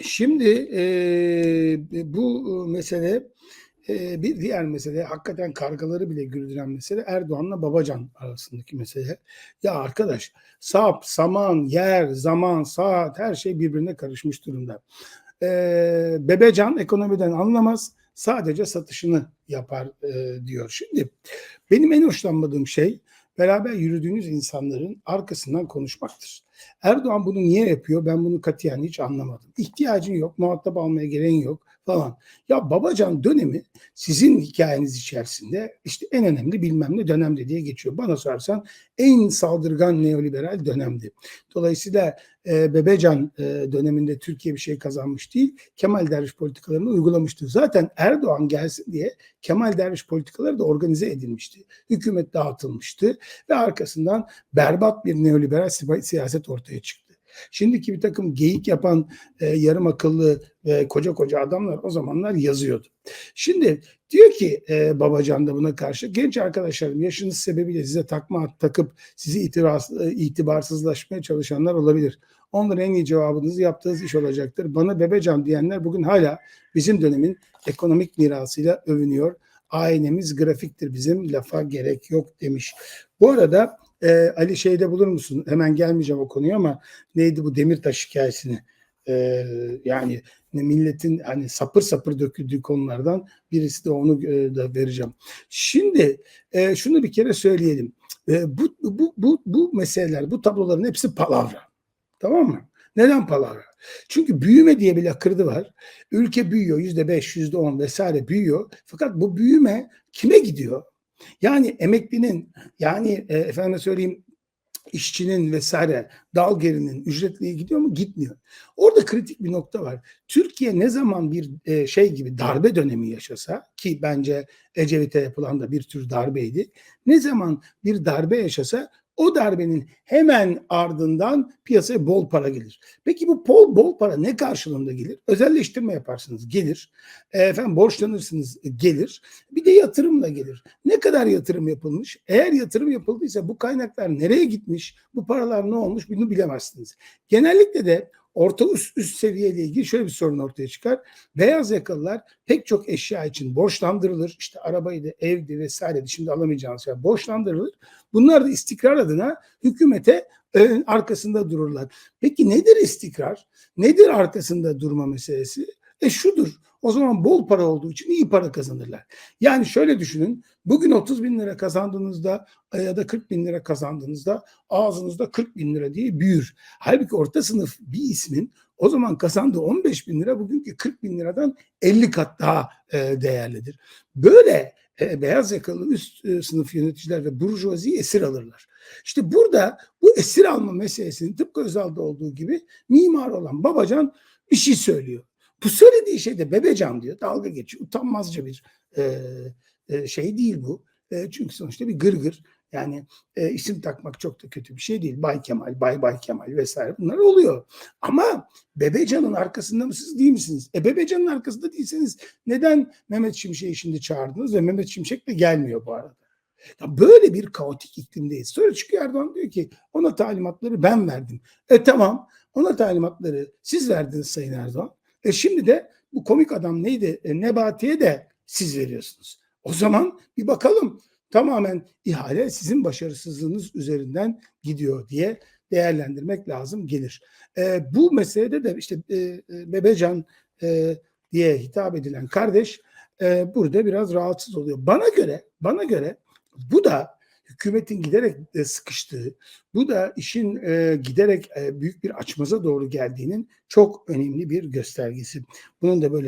Şimdi eee, bu mesele eee, bir diğer mesele hakikaten kargaları bile güldüren mesele Erdoğan'la Babacan arasındaki mesele. Ya arkadaş sap, saman, yer, zaman, saat her şey birbirine karışmış durumda. Eee, Bebecan ekonomiden anlamaz sadece satışını yapar eee, diyor. Şimdi benim en hoşlanmadığım şey beraber yürüdüğünüz insanların arkasından konuşmaktır. Erdoğan bunu niye yapıyor? Ben bunu katiyen hiç anlamadım. İhtiyacın yok, muhatap almaya gereğin yok falan. Ya Babacan dönemi sizin hikayeniz içerisinde işte en önemli bilmem ne dönemde diye geçiyor. Bana sorarsan en saldırgan neoliberal dönemdi. Dolayısıyla e, Bebecan e, döneminde Türkiye bir şey kazanmış değil, Kemal Derviş politikalarını uygulamıştı. Zaten Erdoğan gelsin diye Kemal Derviş politikaları da organize edilmişti. Hükümet dağıtılmıştı ve arkasından berbat bir neoliberal si- siyaset ortaya çıktı. Şimdiki bir takım geyik yapan e, yarım akıllı ve koca koca adamlar o zamanlar yazıyordu. Şimdi diyor ki e, Babacan da buna karşı genç arkadaşlarım yaşınız sebebiyle size takma takıp sizi itiraz, e, itibarsızlaşmaya çalışanlar olabilir. Onların en iyi cevabınızı yaptığınız iş olacaktır. Bana Bebecan diyenler bugün hala bizim dönemin ekonomik mirasıyla övünüyor. Aynemiz grafiktir bizim lafa gerek yok demiş. Bu arada e, Ali şeyde bulur musun? Hemen gelmeyeceğim o konuya ama neydi bu Demirtaş hikayesini? E, yani milletin hani sapır sapır döküldüğü konulardan birisi de onu e, da vereceğim. Şimdi e, şunu bir kere söyleyelim. E, bu, bu, bu, bu meseleler, bu tabloların hepsi palavra. Tamam mı? Neden palavra? Çünkü büyüme diye bir lakırdı var. Ülke büyüyor yüzde beş, yüzde on vesaire büyüyor. Fakat bu büyüme kime gidiyor? Yani emeklinin yani e, efendime söyleyeyim işçinin vesaire dal gerinin ücretliği gidiyor mu? Gitmiyor. Orada kritik bir nokta var. Türkiye ne zaman bir e, şey gibi darbe dönemi yaşasa ki bence Ecevit'e yapılan da bir tür darbeydi. Ne zaman bir darbe yaşasa o darbenin hemen ardından piyasaya bol para gelir. Peki bu bol bol para ne karşılığında gelir? Özelleştirme yaparsınız gelir. E, efendim borçlanırsınız gelir. Bir de yatırımla gelir. Ne kadar yatırım yapılmış? Eğer yatırım yapıldıysa bu kaynaklar nereye gitmiş? Bu paralar ne olmuş? Bunu bilemezsiniz. Genellikle de orta üst, üst seviyeyle ilgili şöyle bir sorun ortaya çıkar. Beyaz yakalılar pek çok eşya için borçlandırılır. İşte arabaydı, evdi vesaire şimdi alamayacağınız şey borçlandırılır. Bunlar da istikrar adına hükümete arkasında dururlar. Peki nedir istikrar? Nedir arkasında durma meselesi? E şudur. O zaman bol para olduğu için iyi para kazanırlar. Yani şöyle düşünün. Bugün 30 bin lira kazandığınızda ya da 40 bin lira kazandığınızda ağzınızda 40 bin lira diye büyür. Halbuki orta sınıf bir ismin o zaman kazandığı 15 bin lira bugünkü 40 bin liradan 50 kat daha e, değerlidir. Böyle e, beyaz yakalı üst e, sınıf yöneticiler ve burjuvazi esir alırlar. İşte burada bu esir alma meselesinin tıpkı Özal'da olduğu gibi mimar olan Babacan bir şey söylüyor. Bu söylediği şey de bebecan diyor. Dalga geçiyor. Utanmazca bir e, e, şey değil bu. E, çünkü sonuçta bir gırgır. Yani e, isim takmak çok da kötü bir şey değil. Bay Kemal, Bay Bay Kemal vesaire bunlar oluyor. Ama Bebecan'ın arkasında mısınız değil misiniz? E Bebecan'ın arkasında değilseniz neden Mehmet Şimşek'i şimdi çağırdınız ve Mehmet Şimşek de gelmiyor bu arada? Ya böyle bir kaotik iklimdeyiz. Sonra çıkıyor Erdoğan diyor ki ona talimatları ben verdim. E tamam ona talimatları siz verdiniz Sayın Erdoğan. E şimdi de bu komik adam neydi? E, Nebati'ye de siz veriyorsunuz. O zaman bir bakalım tamamen ihale sizin başarısızlığınız üzerinden gidiyor diye değerlendirmek lazım gelir. E, bu meselede de işte e, e, Bebecan e, diye hitap edilen kardeş e, burada biraz rahatsız oluyor. Bana göre bana göre bu da hükümetin giderek e, sıkıştığı, bu da işin e, giderek e, büyük bir açmaza doğru geldiğinin çok önemli bir göstergesi. Bunun da böyle